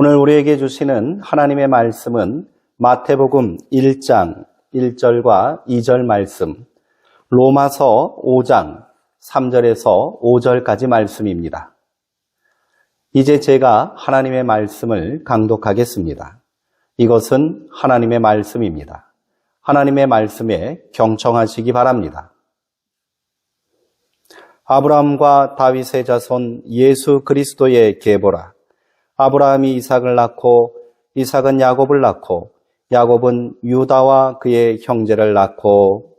오늘 우리에게 주시는 하나님의 말씀은 마태복음 1장 1절과 2절 말씀, 로마서 5장 3절에서 5절까지 말씀입니다. 이제 제가 하나님의 말씀을 강독하겠습니다. 이것은 하나님의 말씀입니다. 하나님의 말씀에 경청하시기 바랍니다. 아브라함과 다윗의 자손 예수 그리스도의 계보라. 아브라함이 이삭을 낳고 이삭은 야곱을 낳고 야곱은 유다와 그의 형제를 낳고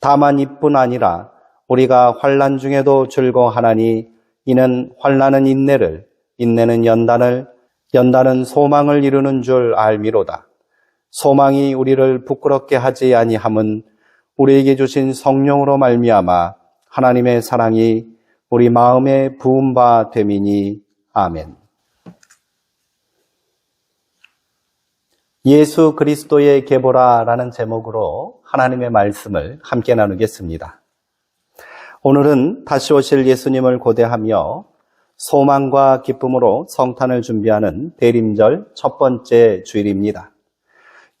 다만 이뿐 아니라 우리가 환란 중에도 즐거워하나니 이는 환란은 인내를 인내는 연단을 연단은 소망을 이루는 줄 알미로다. 소망이 우리를 부끄럽게 하지 아니함은 우리에게 주신 성령으로 말미암아 하나님의 사랑이 우리 마음에 부은 바 됨이니 아멘. 예수 그리스도의 계보라라는 제목으로 하나님의 말씀을 함께 나누겠습니다. 오늘은 다시 오실 예수님을 고대하며 소망과 기쁨으로 성탄을 준비하는 대림절 첫 번째 주일입니다.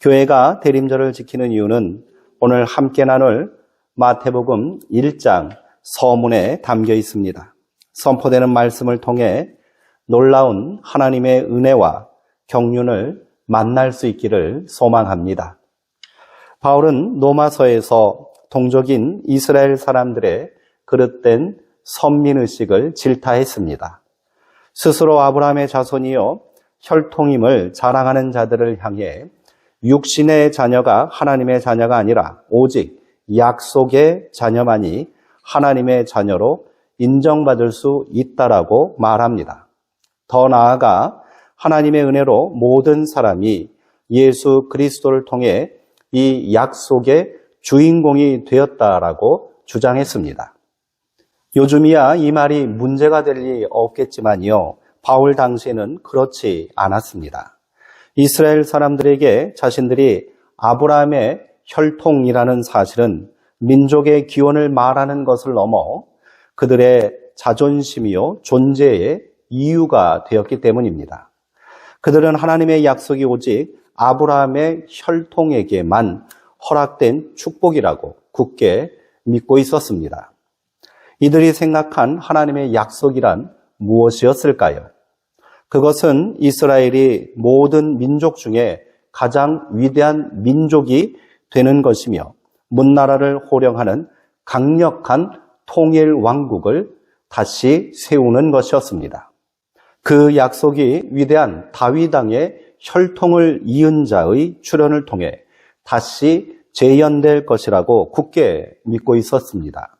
교회가 대림절을 지키는 이유는 오늘 함께 나눌 마태복음 1장 서문에 담겨 있습니다. 선포되는 말씀을 통해 놀라운 하나님의 은혜와 경륜을 만날 수 있기를 소망합니다. 바울은 로마서에서 동족인 이스라엘 사람들의 그릇된 선민의식을 질타했습니다. 스스로 아브라함의 자손이요 혈통임을 자랑하는 자들을 향해 육신의 자녀가 하나님의 자녀가 아니라 오직 약속의 자녀만이 하나님의 자녀로 인정받을 수 있다라고 말합니다. 더 나아가 하나님의 은혜로 모든 사람이 예수 그리스도를 통해 이 약속의 주인공이 되었다라고 주장했습니다. 요즘이야 이 말이 문제가 될 리 없겠지만요. 바울 당시에는 그렇지 않았습니다. 이스라엘 사람들에게 자신들이 아브라함의 혈통이라는 사실은 민족의 기원을 말하는 것을 넘어 그들의 자존심이요 존재의 이유가 되었기 때문입니다. 그들은 하나님의 약속이 오직 아브라함의 혈통에게만 허락된 축복이라고 굳게 믿고 있었습니다. 이들이 생각한 하나님의 약속이란 무엇이었을까요? 그것은 이스라엘이 모든 민족 중에 가장 위대한 민족이 되는 것이며 문나라를 호령하는 강력한 통일 왕국을 다시 세우는 것이었습니다. 그 약속이 위대한 다윗왕의 혈통을 이은 자의 출현을 통해 다시 재현될 것이라고 굳게 믿고 있었습니다.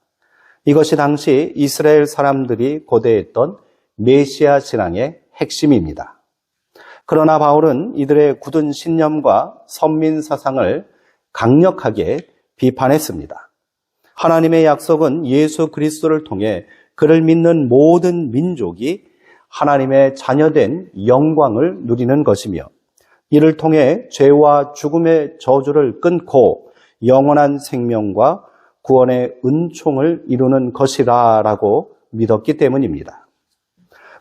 이것이 당시 이스라엘 사람들이 고대했던 메시아 신앙의 핵심입니다. 그러나 바울은 이들의 굳은 신념과 선민 사상을 강력하게 비판했습니다. 하나님의 약속은 예수 그리스도를 통해 그를 믿는 모든 민족이 하나님의 자녀된 영광을 누리는 것이며 이를 통해 죄와 죽음의 저주를 끊고 영원한 생명과 구원의 은총을 이루는 것이라라고 믿었기 때문입니다.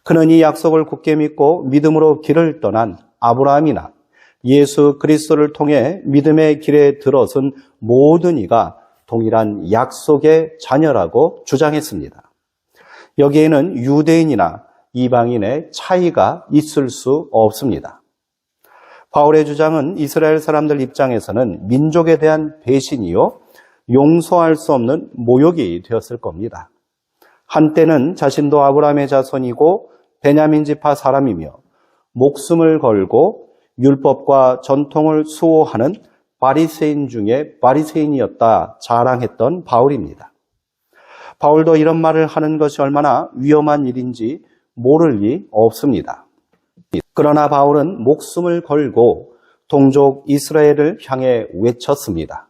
그는 이 약속을 굳게 믿고 믿음으로 길을 떠난 아브라함이나 예수 그리스도를 통해 믿음의 길에 들어선 모든 이가 동일한 약속의 자녀라고 주장했습니다. 여기에는 유대인이나 이방인의 차이가 있을 수 없습니다. 바울의 주장은 이스라엘 사람들 입장에서는 민족에 대한 배신이요, 용서할 수 없는 모욕이 되었을 겁니다. 한때는 자신도 아브라함의 자손이고 베냐민 지파 사람이며 목숨을 걸고 율법과 전통을 수호하는 바리새인 중에 바리새인이었다 자랑했던 바울입니다. 바울도 이런 말을 하는 것이 얼마나 위험한 일인지 모를 리 없습니다. 그러나 바울은 목숨을 걸고 동족 이스라엘을 향해 외쳤습니다.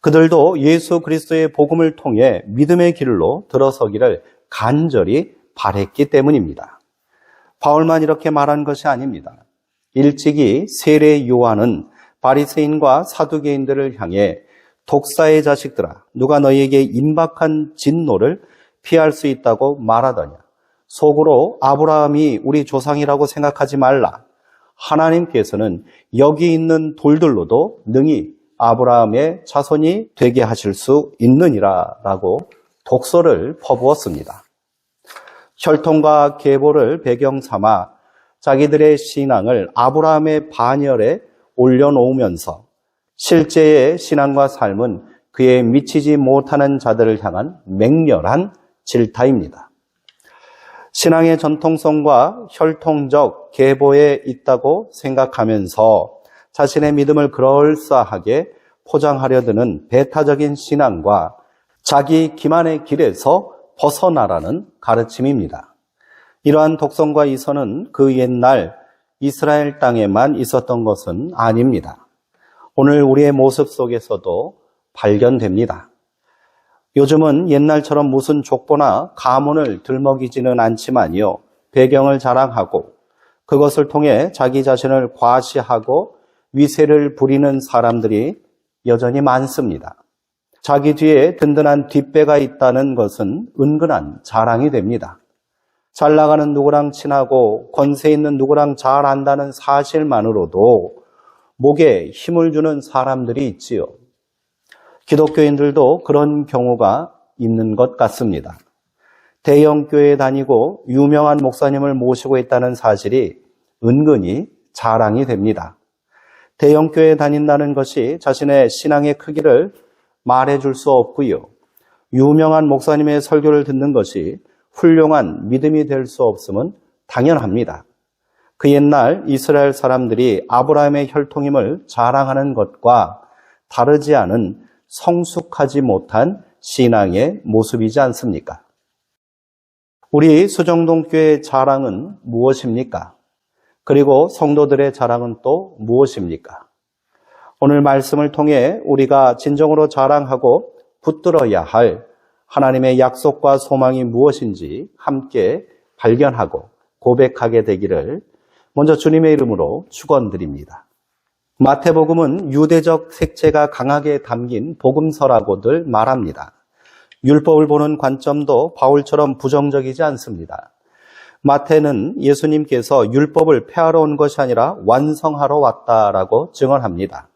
그들도 예수 그리스도의 복음을 통해 믿음의 길로 들어서기를 간절히 바랬기 때문입니다. 바울만 이렇게 말한 것이 아닙니다. 일찍이 세례 요한은 바리새인과 사두개인들을 향해 독사의 자식들아 누가 너희에게 임박한 진노를 피할 수 있다고 말하더냐 속으로 아브라함이 우리 조상이라고 생각하지 말라. 하나님께서는 여기 있는 돌들로도 능히 아브라함의 자손이 되게 하실 수 있느니라 라고 독서를 퍼부었습니다. 혈통과 계보를 배경 삼아 자기들의 신앙을 아브라함의 반열에 올려놓으면서 실제의 신앙과 삶은 그에 미치지 못하는 자들을 향한 맹렬한 질타입니다. 신앙의 전통성과 혈통적 계보에 있다고 생각하면서 자신의 믿음을 그럴싸하게 포장하려 드는 배타적인 신앙과 자기 기만의 길에서 벗어나라는 가르침입니다. 이러한 독성과 이선은 그 옛날 이스라엘 땅에만 있었던 것은 아닙니다. 오늘 우리의 모습 속에서도 발견됩니다. 요즘은 옛날처럼 무슨 족보나 가문을 들먹이지는 않지만요. 배경을 자랑하고 그것을 통해 자기 자신을 과시하고 위세를 부리는 사람들이 여전히 많습니다. 자기 뒤에 든든한 뒷배가 있다는 것은 은근한 자랑이 됩니다. 잘 나가는 누구랑 친하고 권세 있는 누구랑 잘 안다는 사실만으로도 목에 힘을 주는 사람들이 있지요. 기독교인들도 그런 경우가 있는 것 같습니다. 대형 교회에 다니고 유명한 목사님을 모시고 있다는 사실이 은근히 자랑이 됩니다. 대형 교회에 다닌다는 것이 자신의 신앙의 크기를 말해줄 수 없고요. 유명한 목사님의 설교를 듣는 것이 훌륭한 믿음이 될 수 없음은 당연합니다. 그 옛날 이스라엘 사람들이 아브라함의 혈통임을 자랑하는 것과 다르지 않은 성숙하지 못한 신앙의 모습이지 않습니까? 우리 수정동교의 자랑은 무엇입니까? 그리고 성도들의 자랑은 또 무엇입니까? 오늘 말씀을 통해 우리가 진정으로 자랑하고 붙들어야 할 하나님의 약속과 소망이 무엇인지 함께 발견하고 고백하게 되기를 먼저 주님의 이름으로 축원드립니다. 마태복음은 유대적 색채가 강하게 담긴 복음서라고들 말합니다. 율법을 보는 관점도 바울처럼 부정적이지 않습니다. 마태는 예수님께서 율법을 폐하러 온 것이 아니라 완성하러 왔다라고 증언합니다.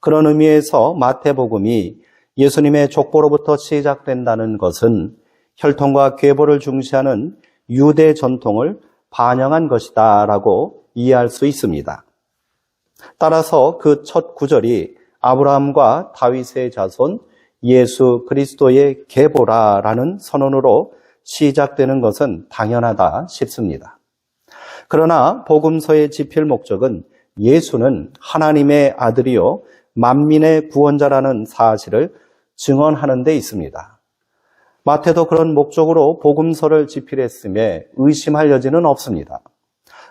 그런 의미에서 마태복음이 예수님의 족보로부터 시작된다는 것은 혈통과 계보를 중시하는 유대 전통을 반영한 것이다라고 이해할 수 있습니다. 따라서 그 첫 구절이 아브라함과 다윗의 자손 예수 그리스도의 계보라라는 선언으로 시작되는 것은 당연하다 싶습니다. 그러나 복음서의 지필 목적은 예수는 하나님의 아들이요 만민의 구원자라는 사실을 증언하는 데 있습니다. 마태도 그런 목적으로 복음서를 집필했음에 의심할 여지는 없습니다.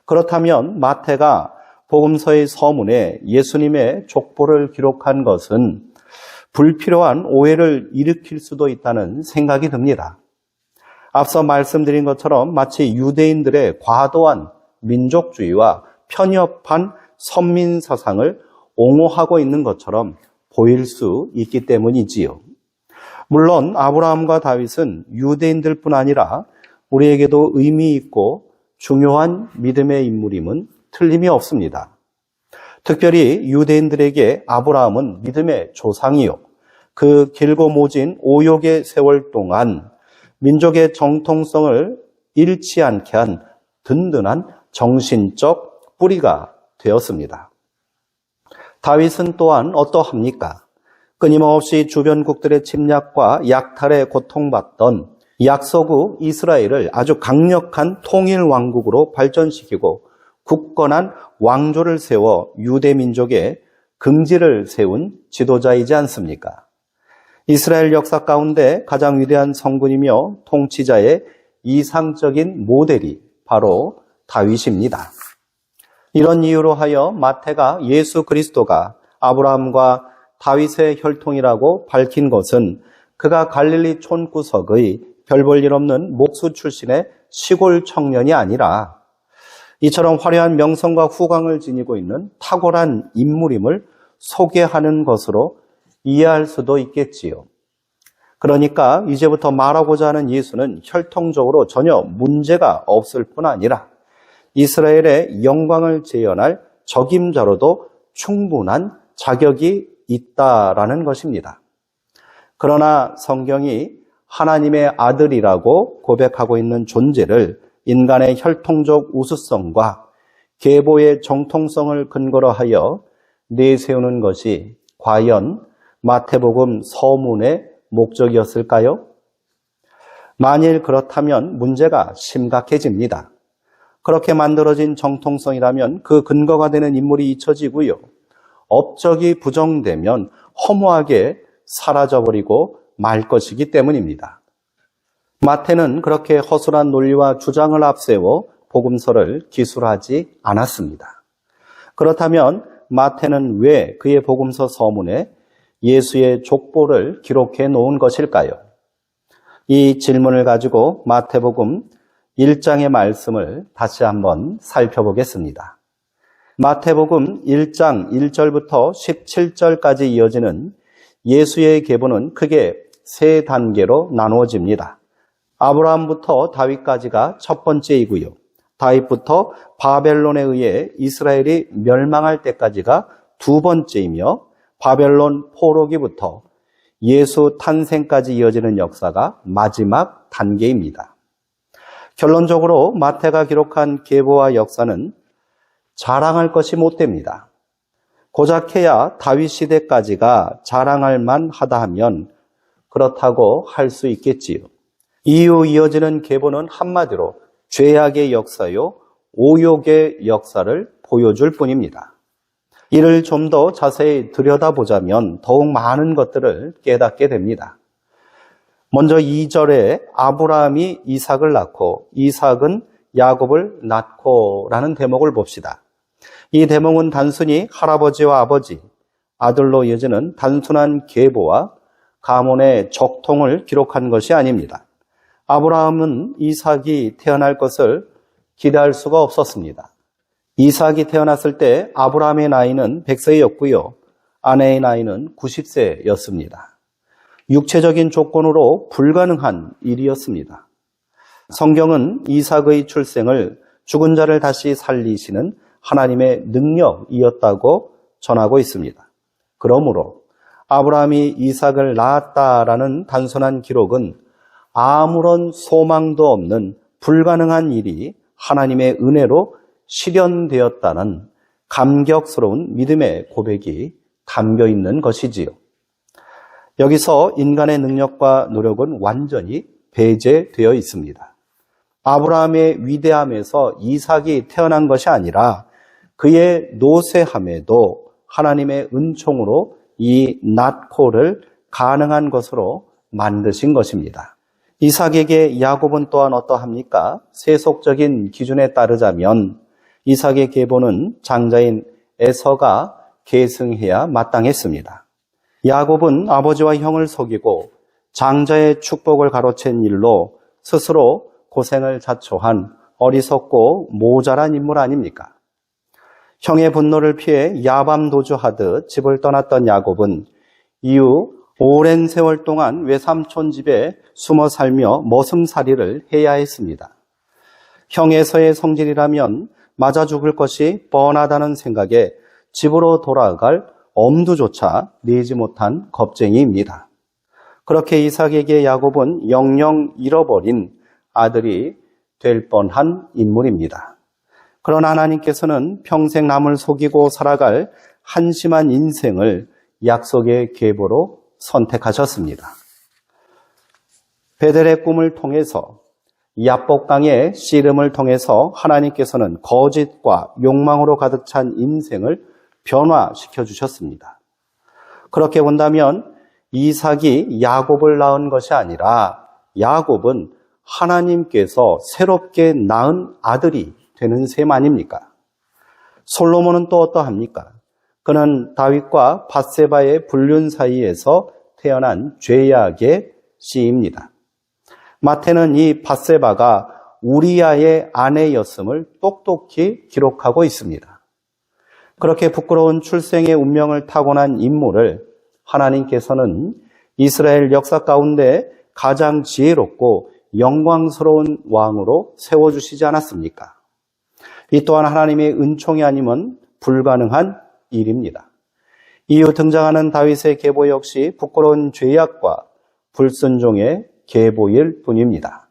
그렇다면 마태가 복음서의 서문에 예수님의 족보를 기록한 것은 불필요한 오해를 일으킬 수도 있다는 생각이 듭니다. 앞서 말씀드린 것처럼 마치 유대인들의 과도한 민족주의와 편협한 선민 사상을 옹호하고 있는 것처럼 보일 수 있기 때문이지요. 물론 아브라함과 다윗은 유대인들뿐 아니라 우리에게도 의미 있고 중요한 믿음의 인물임은 틀림이 없습니다. 특별히 유대인들에게 아브라함은 믿음의 조상이요. 그 길고 모진 오욕의 세월 동안 민족의 정통성을 잃지 않게 한 든든한 정신적 뿌리가 되었습니다. 다윗은 또한 어떠합니까? 끊임없이 주변국들의 침략과 약탈에 고통받던 약소국 이스라엘을 아주 강력한 통일 왕국으로 발전시키고 굳건한 왕조를 세워 유대 민족의 긍지를 세운 지도자이지 않습니까? 이스라엘 역사 가운데 가장 위대한 성군이며 통치자의 이상적인 모델이 바로 다윗입니다. 이런 이유로 하여 마태가 예수 그리스도가 아브라함과 다윗의 혈통이라고 밝힌 것은 그가 갈릴리 촌구석의 별 볼 일 없는 목수 출신의 시골 청년이 아니라 이처럼 화려한 명성과 후광을 지니고 있는 탁월한 인물임을 소개하는 것으로 이해할 수도 있겠지요. 그러니까 이제부터 말하고자 하는 예수는 혈통적으로 전혀 문제가 없을 뿐 아니라 이스라엘의 영광을 재현할 적임자로도 충분한 자격이 있다라는 것입니다. 그러나 성경이 하나님의 아들이라고 고백하고 있는 존재를 인간의 혈통적 우수성과 계보의 정통성을 근거로 하여 내세우는 것이 과연 마태복음 서문의 목적이었을까요? 만일 그렇다면 문제가 심각해집니다. 그렇게 만들어진 정통성이라면 그 근거가 되는 인물이 잊혀지고요. 업적이 부정되면 허무하게 사라져버리고 말 것이기 때문입니다. 마태는 그렇게 허술한 논리와 주장을 앞세워 복음서를 기술하지 않았습니다. 그렇다면 마태는 왜 그의 복음서 서문에 예수의 족보를 기록해 놓은 것일까요? 이 질문을 가지고 마태복음 1장의 말씀을 다시 한번 살펴보겠습니다. 마태복음 1장 1절부터 17절까지 이어지는 예수의 계보는 크게 세 단계로 나누어집니다. 아브라함부터 다윗까지가 첫 번째이고요. 다윗부터 바벨론에 의해 이스라엘이 멸망할 때까지가 두 번째이며 바벨론 포로기부터 예수 탄생까지 이어지는 역사가 마지막 단계입니다. 결론적으로 마태가 기록한 계보와 역사는 자랑할 것이 못 됩니다. 고작 해야 다윗 시대까지가 자랑할 만 하다 하면 그렇다고 할 수 있겠지요. 이후 이어지는 계보는 한마디로 죄악의 역사요, 오욕의 역사를 보여줄 뿐입니다. 이를 좀 더 자세히 들여다보자면 더욱 많은 것들을 깨닫게 됩니다. 먼저 2절에 아브라함이 이삭을 낳고 이삭은 야곱을 낳고라는 대목을 봅시다. 이 대목은 단순히 할아버지와 아버지, 아들로 이어지는 단순한 계보와 가문의 적통을 기록한 것이 아닙니다. 아브라함은 이삭이 태어날 것을 기대할 수가 없었습니다. 이삭이 태어났을 때 아브라함의 나이는 100세였고요. 아내의 나이는 90세였습니다. 육체적인 조건으로 불가능한 일이었습니다. 성경은 이삭의 출생을 죽은 자를 다시 살리시는 하나님의 능력이었다고 전하고 있습니다. 그러므로 아브라함이 이삭을 낳았다라는 단순한 기록은 아무런 소망도 없는 불가능한 일이 하나님의 은혜로 실현되었다는 감격스러운 믿음의 고백이 담겨 있는 것이지요. 여기서 인간의 능력과 노력은 완전히 배제되어 있습니다. 아브라함의 위대함에서 이삭이 태어난 것이 아니라 그의 노쇠함에도 하나님의 은총으로 이 nat코를 가능한 것으로 만드신 것입니다. 이삭에게 야곱은 또한 어떠합니까? 세속적인 기준에 따르자면 이삭의 계보는 장자인 에서가 계승해야 마땅했습니다. 야곱은 아버지와 형을 속이고 장자의 축복을 가로챈 일로 스스로 고생을 자초한 어리석고 모자란 인물 아닙니까? 형의 분노를 피해 야밤 도주하듯 집을 떠났던 야곱은 이후 오랜 세월 동안 외삼촌 집에 숨어 살며 머슴살이를 해야 했습니다. 형에서의 성질이라면 맞아 죽을 것이 뻔하다는 생각에 집으로 돌아갈 엄두조차 내지 못한 겁쟁이입니다. 그렇게 이삭에게 야곱은 영영 잃어버린 아들이 될 뻔한 인물입니다. 그러나 하나님께서는 평생 남을 속이고 살아갈 한심한 인생을 약속의 계보로 선택하셨습니다. 베델의 꿈을 통해서 야복강의 씨름을 통해서 하나님께서는 거짓과 욕망으로 가득 찬 인생을 변화시켜 주셨습니다. 그렇게 본다면 이삭이 야곱을 낳은 것이 아니라 야곱은 하나님께서 새롭게 낳은 아들이 되는 셈 아닙니까? 솔로몬은 또 어떠합니까? 그는 다윗과 바세바의 불륜 사이에서 태어난 죄악의 씨입니다. 마태는 이 바세바가 우리아의 아내였음을 똑똑히 기록하고 있습니다. 그렇게 부끄러운 출생의 운명을 타고난 인물을 하나님께서는 이스라엘 역사 가운데 가장 지혜롭고 영광스러운 왕으로 세워주시지 않았습니까? 이 또한 하나님의 은총이 아니면 불가능한 일입니다. 이후 등장하는 다윗의 계보 역시 부끄러운 죄악과 불순종의 계보일 뿐입니다.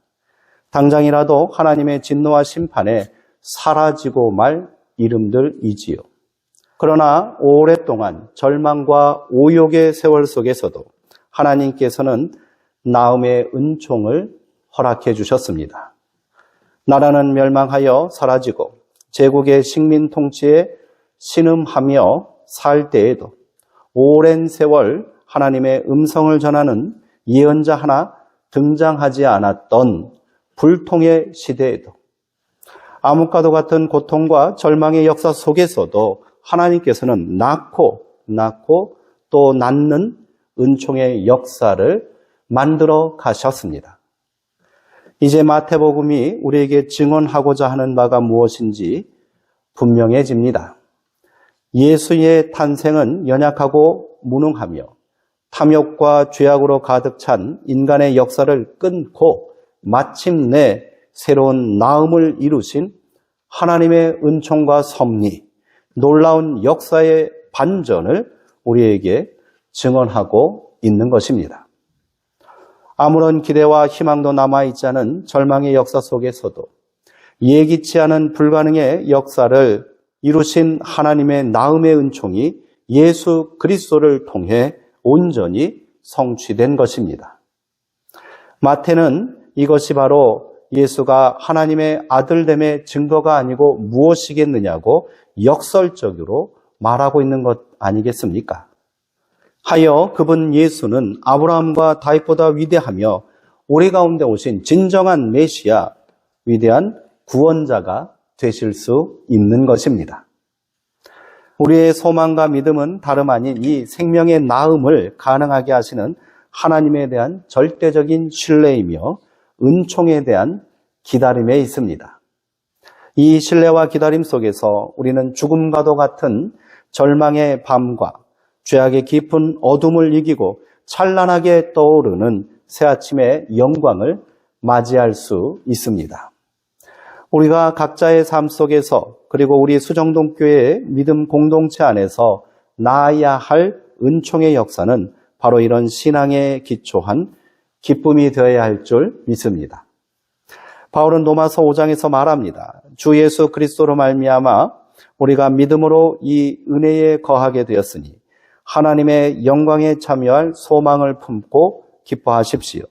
당장이라도 하나님의 진노와 심판에 사라지고 말 이름들이지요. 그러나 오랫동안 절망과 오욕의 세월 속에서도 하나님께서는 나음의 은총을 허락해 주셨습니다. 나라는 멸망하여 사라지고 제국의 식민 통치에 신음하며 살 때에도 오랜 세월 하나님의 음성을 전하는 예언자 하나 등장하지 않았던 불통의 시대에도 암흑과도 같은 고통과 절망의 역사 속에서도 하나님께서는 낳고 낳고 또 낳는 은총의 역사를 만들어 가셨습니다. 이제 마태복음이 우리에게 증언하고자 하는 바가 무엇인지 분명해집니다. 예수의 탄생은 연약하고 무능하며 탐욕과 죄악으로 가득 찬 인간의 역사를 끊고 마침내 새로운 나음을 이루신 하나님의 은총과 섭리, 놀라운 역사의 반전을 우리에게 증언하고 있는 것입니다. 아무런 기대와 희망도 남아있지 않은 절망의 역사 속에서도 예기치 않은 불가능의 역사를 이루신 하나님의 나음의 은총이 예수 그리스도를 통해 온전히 성취된 것입니다. 마태는 이것이 바로 예수가 하나님의 아들됨의 증거가 아니고 무엇이겠느냐고 역설적으로 말하고 있는 것 아니겠습니까? 하여 그분 예수는 아브라함과 다윗보다 위대하며 우리 가운데 오신 진정한 메시아, 위대한 구원자가 되실 수 있는 것입니다. 우리의 소망과 믿음은 다름 아닌 이 생명의 나음을 가능하게 하시는 하나님에 대한 절대적인 신뢰이며 은총에 대한 기다림에 있습니다. 이 신뢰와 기다림 속에서 우리는 죽음과도 같은 절망의 밤과 죄악의 깊은 어둠을 이기고 찬란하게 떠오르는 새 아침의 영광을 맞이할 수 있습니다. 우리가 각자의 삶 속에서 그리고 우리 수정동교회의 믿음 공동체 안에서 나아야 할 은총의 역사는 바로 이런 신앙에 기초한 기쁨이 되어야 할 줄 믿습니다. 바울은 로마서 5장에서 말합니다. 주 예수 그리스도로 말미암아 우리가 믿음으로 이 은혜에 거하게 되었으니 하나님의 영광에 참여할 소망을 품고 기뻐하십시오.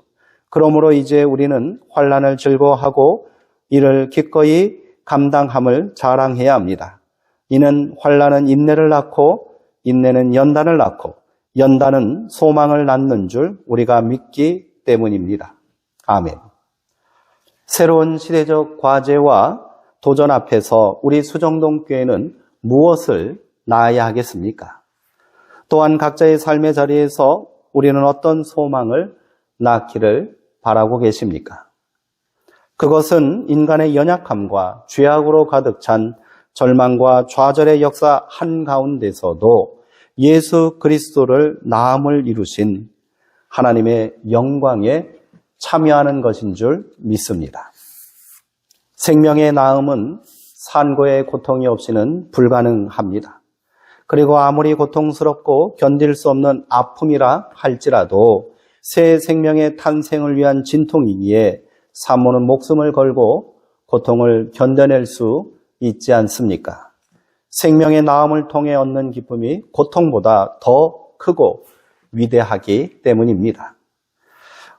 그러므로 이제 우리는 환란을 즐거워하고 이를 기꺼이 감당함을 자랑해야 합니다. 이는 환란은 인내를 낳고 인내는 연단을 낳고 연단은 소망을 낳는 줄 우리가 믿기 때문입니다. 아멘. 새로운 시대적 과제와 도전 앞에서 우리 수정동 교회는 무엇을 낳아야 하겠습니까? 또한 각자의 삶의 자리에서 우리는 어떤 소망을 낳기를 바라고 계십니까? 그것은 인간의 연약함과 죄악으로 가득 찬 절망과 좌절의 역사 한가운데서도 예수 그리스도를 나음을 이루신 하나님의 영광에 참여하는 것인 줄 믿습니다. 생명의 나음은 산고의 고통이 없이는 불가능합니다. 그리고 아무리 고통스럽고 견딜 수 없는 아픔이라 할지라도 새 생명의 탄생을 위한 진통이기에 사모는 목숨을 걸고 고통을 견뎌낼 수 있지 않습니까? 생명의 나음을 통해 얻는 기쁨이 고통보다 더 크고 위대하기 때문입니다.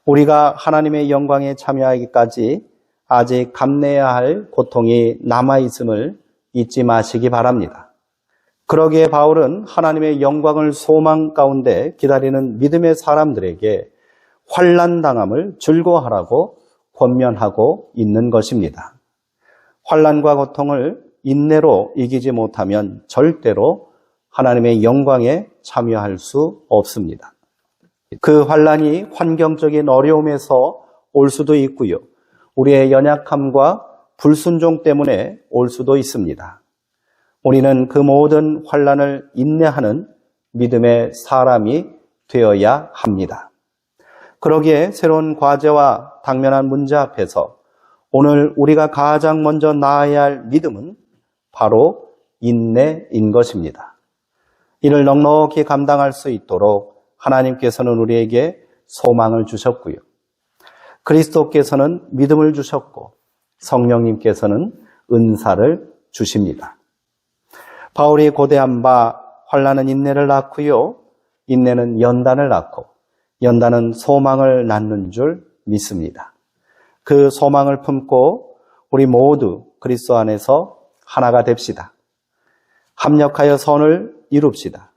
우리가 하나님의 영광에 참여하기까지 아직 감내해야 할 고통이 남아있음을 잊지 마시기 바랍니다. 그러기에 바울은 하나님의 영광을 소망 가운데 기다리는 믿음의 사람들에게 환란당함을 즐거워하라고 권면하고 있는 것입니다. 환란과 고통을 인내로 이기지 못하면 절대로 하나님의 영광에 참여할 수 없습니다. 그 환란이 환경적인 어려움에서 올 수도 있고요. 우리의 연약함과 불순종 때문에 올 수도 있습니다. 우리는 그 모든 환란을 인내하는 믿음의 사람이 되어야 합니다. 그러기에 새로운 과제와 당면한 문제 앞에서 오늘 우리가 가장 먼저 나아야 할 믿음은 바로 인내인 것입니다. 이를 넉넉히 감당할 수 있도록 하나님께서는 우리에게 소망을 주셨고요. 그리스도께서는 믿음을 주셨고 성령님께서는 은사를 주십니다. 바울이 고대한 바 환란은 인내를 낳고요. 인내는 연단을 낳고 연단은 소망을 낳는 줄 믿습니다. 그 소망을 품고 우리 모두 그리스도 안에서 하나가 됩시다. 합력하여 선을 이룹시다.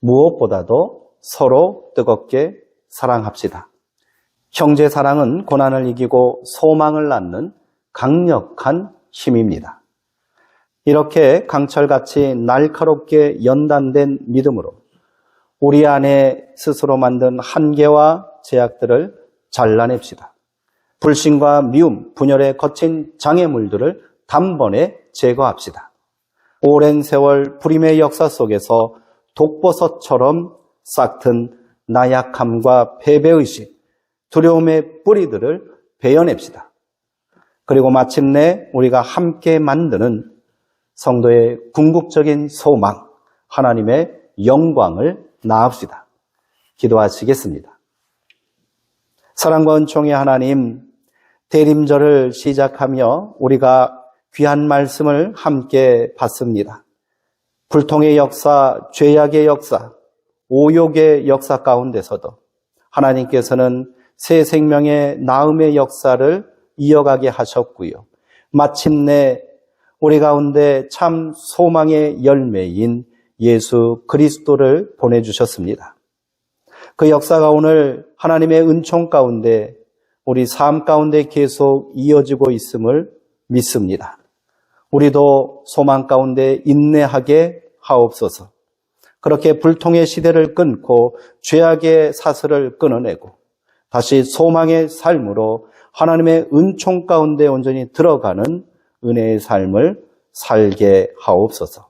무엇보다도 서로 뜨겁게 사랑합시다. 형제 사랑은 고난을 이기고 소망을 낳는 강력한 힘입니다. 이렇게 강철같이 날카롭게 연단된 믿음으로 우리 안에 스스로 만든 한계와 제약들을 잘라냅시다. 불신과 미움, 분열의 거친 장애물들을 단번에 제거합시다. 오랜 세월 불임의 역사 속에서 독버섯처럼 싹튼 나약함과 패배의식, 두려움의 뿌리들을 베어냅시다. 그리고 마침내 우리가 함께 만드는 성도의 궁극적인 소망, 하나님의 영광을 낳읍시다. 기도하시겠습니다. 사랑과 은총의 하나님, 대림절을 시작하며 우리가 귀한 말씀을 함께 받습니다. 불통의 역사, 죄악의 역사, 오욕의 역사 가운데서도 하나님께서는 새 생명의 나음의 역사를 이어가게 하셨고요. 마침내 우리 가운데 참 소망의 열매인 예수 그리스도를 보내주셨습니다. 그 역사가 오늘 하나님의 은총 가운데 우리 삶 가운데 계속 이어지고 있음을 믿습니다. 우리도 소망 가운데 인내하게 하옵소서. 그렇게 불통의 시대를 끊고 죄악의 사슬을 끊어내고 다시 소망의 삶으로 하나님의 은총 가운데 온전히 들어가는 은혜의 삶을 살게 하옵소서.